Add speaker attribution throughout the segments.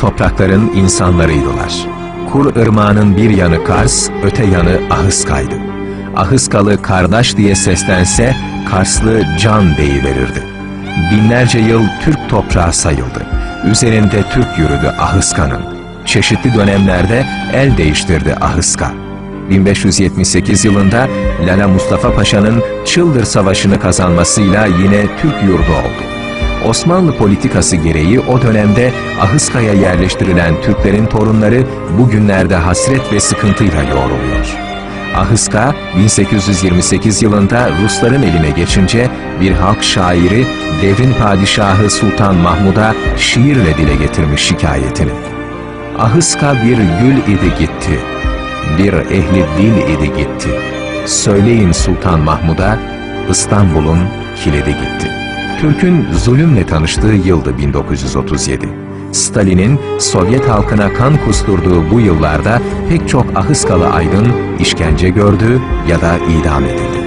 Speaker 1: toprakların insanlarıydılar. Kur ırmağının bir yanı Kars, öte yanı Ahıska'ydı. Ahıskalı kardeş diye seslense, Karslı can deyiverirdi. Binlerce yıl Türk toprağı sayıldı. Üzerinde Türk yürüdü Ahıska'nın. Çeşitli dönemlerde el değiştirdi Ahıska. 1578 yılında Lala Mustafa Paşa'nın Çıldır Savaşı'nı kazanmasıyla yine Türk yurdu oldu. Osmanlı politikası gereği o dönemde Ahıska'ya yerleştirilen Türklerin torunları bugünlerde hasret ve sıkıntıyla yoğruluyor. Ahıska 1828 yılında Rusların eline geçince bir halk şairi devrin padişahı Sultan Mahmud'a şiirle dile getirmiş şikayetini. Ahıska bir gül idi gitti, bir ehli dil idi gitti. Söyleyin Sultan Mahmud'a İstanbul'un kilidi gitti. Türk'ün zulümle tanıştığı yıldı 1937. Stalin'in Sovyet halkına kan kusturduğu bu yıllarda pek çok Ahıskalı aydın işkence gördü ya da idam edildi.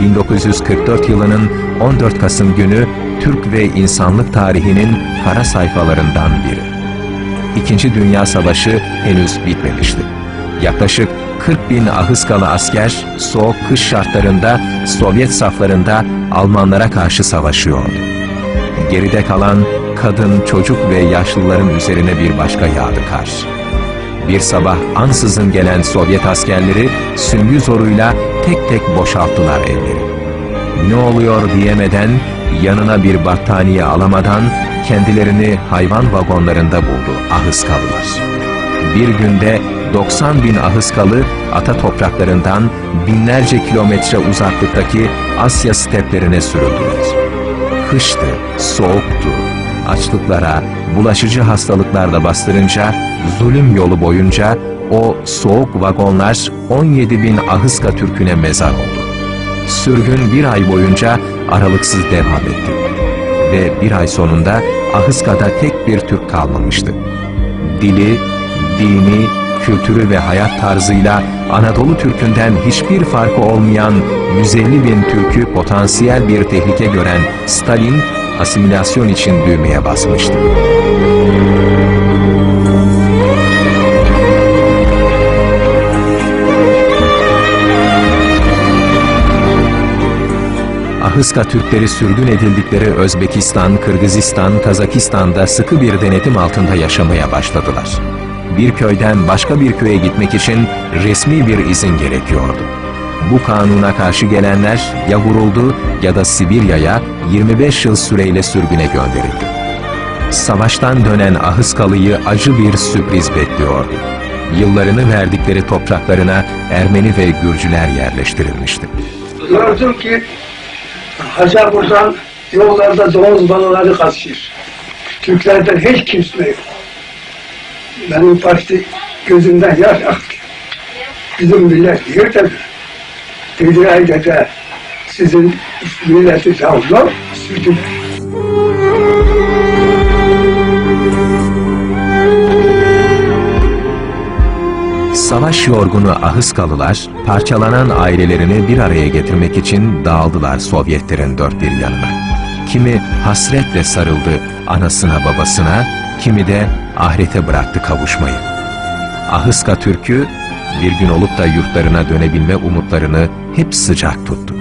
Speaker 1: 1944 yılının 14 Kasım günü Türk ve insanlık tarihinin kara sayfalarından biri. İkinci Dünya Savaşı henüz bitmemişti. Yaklaşık 40 bin Ahıskalı asker soğuk kış şartlarında Sovyet saflarında Almanlara karşı savaşıyordu. Geride kalan kadın, çocuk ve yaşlıların üzerine bir başka yağdı kar. Bir sabah ansızın gelen Sovyet askerleri süngü zoruyla tek tek boşalttılar evleri. Ne oluyor diyemeden, yanına bir battaniye alamadan kendilerini hayvan vagonlarında buldu Ahıskalılar. Bir günde 90 bin Ahıskalı ata topraklarından binlerce kilometre uzaklıktaki Asya steplerine sürüldüler. Kıştı, soğuktu, açlıklara, bulaşıcı hastalıklarla bastırınca, zulüm yolu boyunca o soğuk vagonlar 17 bin Ahıska Türk'üne mezar oldu. Sürgün bir ay boyunca aralıksız devam etti. Ve bir ay sonunda Ahıska'da tek bir Türk kalmamıştı. Dili, dini, kültürü ve hayat tarzıyla Anadolu Türk'ünden hiçbir farkı olmayan 150 bin Türk'ü potansiyel bir tehlike gören Stalin, asimilasyon için düğmeye basmıştı. Ahıska Türkleri sürgün edildikleri Özbekistan, Kırgızistan, Kazakistan'da sıkı bir denetim altında yaşamaya başladılar. Bir köyden başka bir köye gitmek için resmi bir izin gerekiyordu. Bu kanuna karşı gelenler ya vuruldu ya da Sibirya'ya 25 yıl süreyle sürgüne gönderildi. Savaştan dönen Ahıskalı'yı acı bir sürpriz bekliyordu. Yıllarını verdikleri topraklarına Ermeni ve Gürcüler yerleştirilmişti.
Speaker 2: Gördüm ki Hacı buradan yollarda domuz balaları kaçıyor. Türklerden hiç kimse yok. Benim başta gözümden yaş aktı. Bizim millet yırtadı. Dedi ay dede sizin milleti savunlar sürdüler.
Speaker 1: Savaş yorgunu Ahıskalılar, parçalanan ailelerini bir araya getirmek için dağıldılar Sovyetlerin dört bir yanına. Kimi hasretle sarıldı anasına babasına, kimi de ahirete bıraktı kavuşmayı. Ahıska Türk'ü bir gün olup da yurtlarına dönebilme umutlarını hep sıcak tuttu.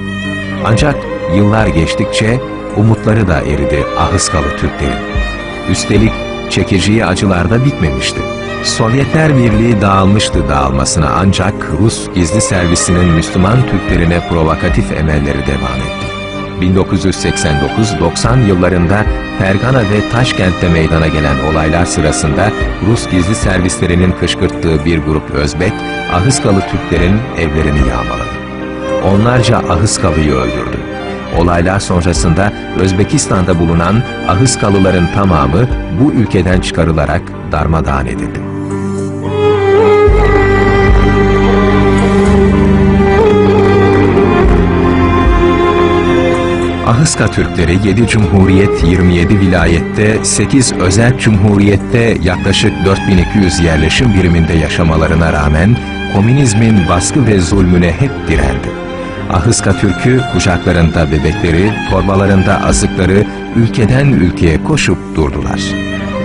Speaker 1: Ancak yıllar geçtikçe umutları da eridi Ahıskalı Türklerin. Üstelik çekeceği acılar da bitmemişti. Sovyetler Birliği dağılmıştı dağılmasına ancak Rus gizli servisinin Müslüman Türklerine provokatif emelleri devam etti. 1989-90 yıllarında Fergana ve Taşkent'te meydana gelen olaylar sırasında Rus gizli servislerinin kışkırttığı bir grup Özbek, Ahıskalı Türklerin evlerini yağmaladı. Onlarca Ahıskalı'yı öldürdü. Olaylar sonrasında Özbekistan'da bulunan Ahıskalıların tamamı bu ülkeden çıkarılarak darmadağın edildi. Ahıska Türkleri 7 Cumhuriyet 27 vilayette 8 özel cumhuriyette yaklaşık 4200 yerleşim biriminde yaşamalarına rağmen komünizmin baskı ve zulmüne hep direndi. Ahıska Türk'ü kucaklarında bebekleri, torbalarında azıkları, ülkeden ülkeye koşup durdular.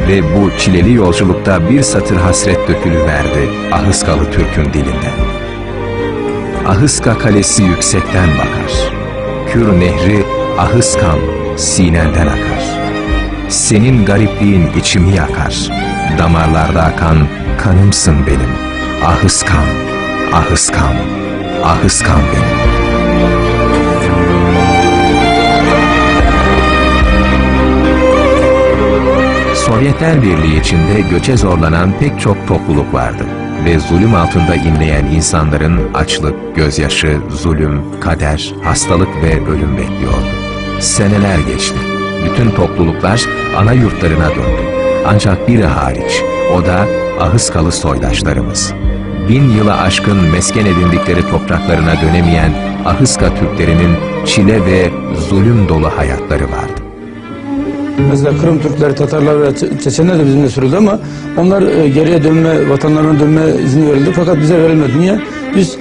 Speaker 1: Ve bu çileli yolculukta bir satır hasret dökülüverdi Ahıskalı Türk'ün dilinde. Ahıska kalesi yüksekten bakar. Kür nehri Ahıskam sinenden akar. Senin garipliğin içimi yakar. Damarlarda akan kanımsın benim. Ahıskam, ahıskam, ahıskam benim. Sovyetler Birliği içinde göçe zorlanan pek çok topluluk vardı ve zulüm altında inleyen insanların açlık, gözyaşı, zulüm, kader, hastalık ve ölüm bekliyordu. Seneler geçti. Bütün topluluklar ana yurtlarına döndü. Ancak biri hariç, o da Ahıskalı soydaşlarımız. Bin yıla aşkın mesken edindikleri topraklarına dönemeyen Ahıska Türklerinin çile ve zulüm dolu hayatları vardı.
Speaker 3: Mesela Kırım Türkleri, Tatarlar ve Çe- Çeçenler de bizimle sürüldü ama onlar e, geriye dönme, vatanlarına dönme izni verildi. Fakat bize verilmedi. Niye? Biz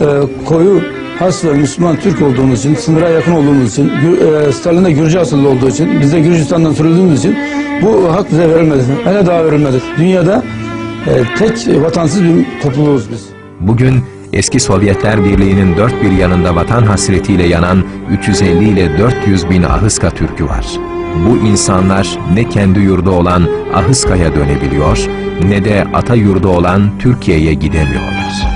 Speaker 3: e, koyu, has ve Müslüman Türk olduğumuz için, sınıra yakın olduğumuz için, e, Stalin de Gürcü asıllı olduğu için, biz de Gürcistan'dan sürüldüğümüz için bu hak bize verilmedi. Hala daha verilmedi. Dünyada e, tek vatansız bir topluluğuz biz.
Speaker 1: Bugün eski Sovyetler Birliği'nin dört bir yanında vatan hasretiyle yanan 350 ile 400 bin Ahıska Türk'ü var. Bu insanlar ne kendi yurdu olan Ahıska'ya dönebiliyor ne de ata yurdu olan Türkiye'ye gidemiyorlar.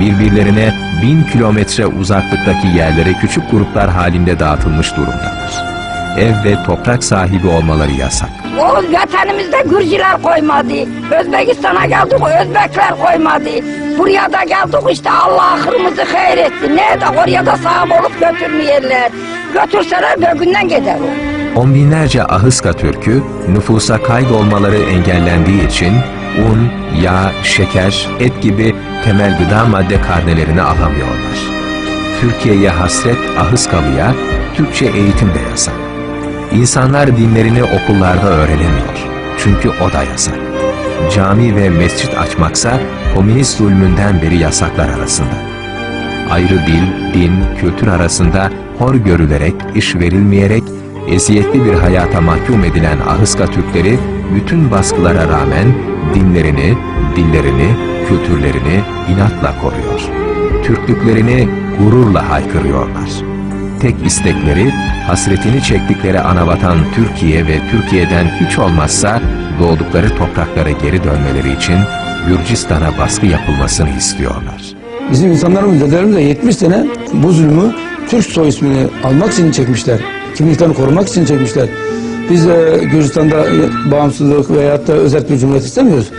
Speaker 1: Birbirlerine bin kilometre uzaklıktaki yerlere küçük gruplar halinde dağıtılmış durumdalar. Ev ve toprak sahibi olmaları yasak.
Speaker 4: O vatanımızda Gürcüler koymadı. Özbekistan'a geldik Özbekler koymadı. Buraya da geldik işte Allah ahırımızı hayır etti. Ne de oraya da sahip olup götürmeyenler. Götürseler bir günden gider o.
Speaker 1: On binlerce Ahıska Türk'ü nüfusa kaydolmaları engellendiği için un, yağ, şeker, et gibi temel gıda madde karnelerini alamıyorlar. Türkiye'ye hasret Ahıskalı'ya Türkçe eğitim de yasak. İnsanlar dinlerini okullarda öğrenemiyor. Çünkü o da yasak. Cami ve mescit açmaksa komünist zulmünden beri yasaklar arasında ayrı dil, din, kültür arasında hor görülerek, iş verilmeyerek, eziyetli bir hayata mahkum edilen Ahıska Türkleri bütün baskılara rağmen dinlerini, dillerini, kültürlerini inatla koruyor. Türklüklerini gururla haykırıyorlar. Tek istekleri, hasretini çektikleri anavatan Türkiye ve Türkiye'den hiç olmazsa doğdukları topraklara geri dönmeleri için Gürcistan'a baskı yapılmasını istiyorlar.
Speaker 3: Bizim insanlarımız, dedelerimiz de 70 sene bu zulmü Türk soy ismini almak için çekmişler. Kimliklerini korumak için çekmişler. Biz de Gürcistan'da bağımsızlık veyahut da özel bir cumhuriyet istemiyoruz.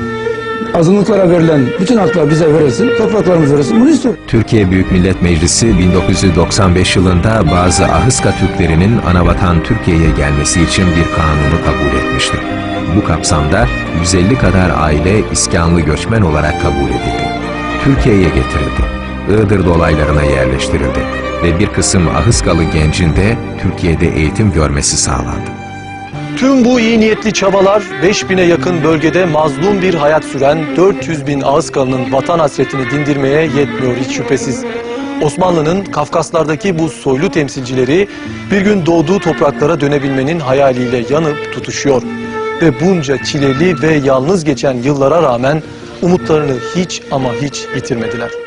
Speaker 3: Azınlıklara verilen bütün haklar bize verilsin, topraklarımız verilsin. Bunu istiyoruz.
Speaker 1: Türkiye Büyük Millet Meclisi 1995 yılında bazı Ahıska Türklerinin anavatan Türkiye'ye gelmesi için bir kanunu kabul etmişti. Bu kapsamda 150 kadar aile iskanlı göçmen olarak kabul edildi. Türkiye'ye getirildi. Iğdır dolaylarına yerleştirildi ve bir kısım Ahıskalı gencin de Türkiye'de eğitim görmesi sağlandı.
Speaker 5: Tüm bu iyi niyetli çabalar 5000'e yakın bölgede mazlum bir hayat süren 400 bin Ağızkalı'nın vatan hasretini dindirmeye yetmiyor hiç şüphesiz. Osmanlı'nın Kafkaslardaki bu soylu temsilcileri bir gün doğduğu topraklara dönebilmenin hayaliyle yanıp tutuşuyor. Ve bunca çileli ve yalnız geçen yıllara rağmen umutlarını hiç ama hiç yitirmediler.